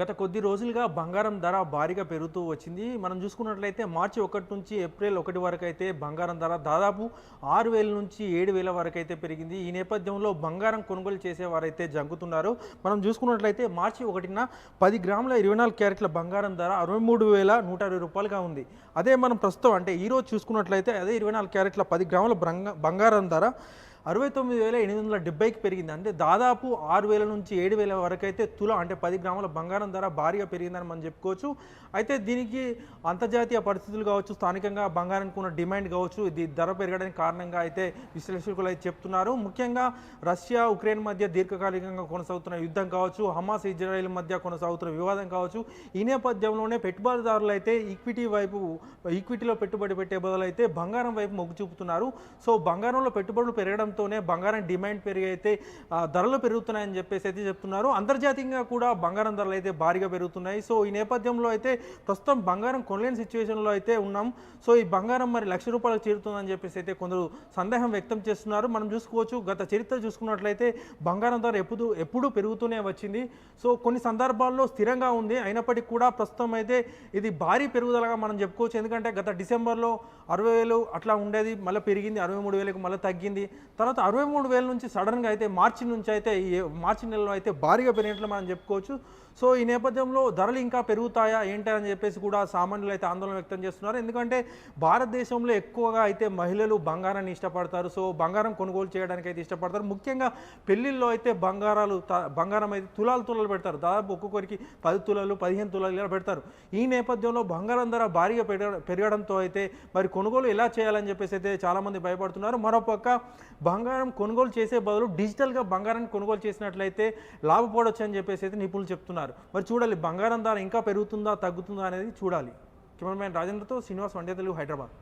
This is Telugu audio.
గత కొద్ది రోజులుగా బంగారం ధర భారీగా పెరుగుతూ వచ్చింది. మనం చూసుకున్నట్లయితే మార్చి ఒకటి నుంచి ఏప్రిల్ ఒకటి వరకు అయితే బంగారం ధర దాదాపు ఆరు వేల నుంచి ఏడు వేల వరకు అయితే పెరిగింది. ఈ నేపథ్యంలో బంగారం కొనుగోలు చేసేవారైతే జంకుతున్నారు. మనం చూసుకున్నట్లయితే మార్చి ఒకటిన పది గ్రాముల ఇరవై నాలుగు క్యారెట్ల బంగారం ధర అరవై మూడు వేల నూట అరవై రూపాయలుగా ఉంది. అదే మనం ప్రస్తుతం అంటే ఈరోజు చూసుకున్నట్లయితే అదే ఇరవై నాలుగు క్యారెట్ల పది గ్రాముల బంగారం ధర అరవై తొమ్మిది వేల ఎనిమిది వందల డెబ్బైకి పెరిగింది. అంటే దాదాపు ఆరు వేల నుంచి ఏడు వేల వరకు అయితే తుల అంటే పది గ్రాముల బంగారం ధర భారీగా పెరిగిందని మనం చెప్పుకోవచ్చు. అయితే దీనికి అంతర్జాతీయ పరిస్థితులు కావచ్చు స్థానికంగా బంగారానికి ఉన్న డిమాండ్ కావచ్చు ఇది ధర పెరగడానికి కారణంగా అయితే విశ్లేషకులు అయితే చెప్తున్నారు. ముఖ్యంగా రష్యా ఉక్రెయిన్ మధ్య దీర్ఘకాలికంగా కొనసాగుతున్న యుద్ధం కావచ్చు హమాస్ ఇజ్రాయెల్ మధ్య కొనసాగుతున్న వివాదం కావచ్చు ఈ నేపథ్యంలోనే పెట్టుబడిదారులు అయితే ఈక్విటీ వైపు ఈక్విటీలో పెట్టుబడి పెట్టే బదులు అయితే బంగారం వైపు మొగ్గు చూపుతున్నారు. సో బంగారంలో పెట్టుబడులు పెరగడం పెరగడంతోనే బంగారం డిమాండ్ పెరిగి అయితే ధరలు పెరుగుతున్నాయని చెప్పేసి అయితే చెప్తున్నారు. అంతర్జాతీయంగా కూడా బంగారం ధరలు అయితే భారీగా పెరుగుతున్నాయి. సో ఈ నేపథ్యంలో అయితే ప్రస్తుతం బంగారం కొనలేని సిచ్యువేషన్లో అయితే ఉన్నాం. సో ఈ బంగారం మరి లక్ష రూపాయలకు చేరుతుందని చెప్పేసి అయితే కొందరు సందేహం వ్యక్తం చేస్తున్నారు. మనం చూసుకోవచ్చు గత చరిత్ర చూసుకున్నట్లయితే బంగారం ధర ఎప్పుడు ఎప్పుడూ పెరుగుతూనే వచ్చింది. సో కొన్ని సందర్భాల్లో స్థిరంగా ఉంది. అయినప్పటికీ కూడా ప్రస్తుతం అయితే ఇది భారీ పెరుగుదలగా మనం చెప్పుకోవచ్చు. ఎందుకంటే గత డిసెంబర్లో అరవై వేలు అట్లా ఉండేది మళ్ళీ పెరిగింది. అరవై మూడు వేలకు మళ్ళీ తగ్గింది. తర్వాత అరవై మూడు వేల నుంచి సడన్గా అయితే మార్చి నుంచి అయితే ఈ మార్చి నెలలో అయితే భారీగా పెరిగినట్లు మనం చెప్పుకోవచ్చు. సో ఈ నేపథ్యంలో ధరలు ఇంకా పెరుగుతాయా ఏంటని అని చెప్పేసి కూడా సామాన్యులు అయితే ఆందోళన వ్యక్తం చేస్తున్నారు. ఎందుకంటే భారతదేశంలో ఎక్కువగా అయితే మహిళలు బంగారాన్ని ఇష్టపడతారు. సో బంగారం కొనుగోలు చేయడానికి అయితే ఇష్టపడతారు. ముఖ్యంగా పెళ్ళిల్లో అయితే బంగారాలు త- బంగారం అయితే తులాలు తులాలు పెడతారు. దాదాపు ఒక్కొక్కరికి పది తులాలు పదిహేను తులాలు ఇలా పెడతారు. ఈ నేపథ్యంలో బంగారం ధర భారీగా పెరగ పెరగడంతో అయితే మరి కొనుగోలు ఎలా చేయాలని చెప్పేసి అయితే చాలామంది భయపడుతున్నారు. మరోపక్క బంగారం కొనుగోలు చేసే బదులు డిజిటల్గా బంగారాన్ని కొనుగోలు చేసినట్లయితే లాభపడవచ్చు అని చెప్పేసి అయితే నిపుణులు చెప్తున్నారు. మరి చూడాలి బంగారం ధర ఇంకా పెరుగుతుందా తగ్గుతుందా అనేది చూడాలి. కెమెరామ్యాన్ రాజేంద్రతో శ్రీనివాస్ వండే తెలుగు హైదరాబాద్.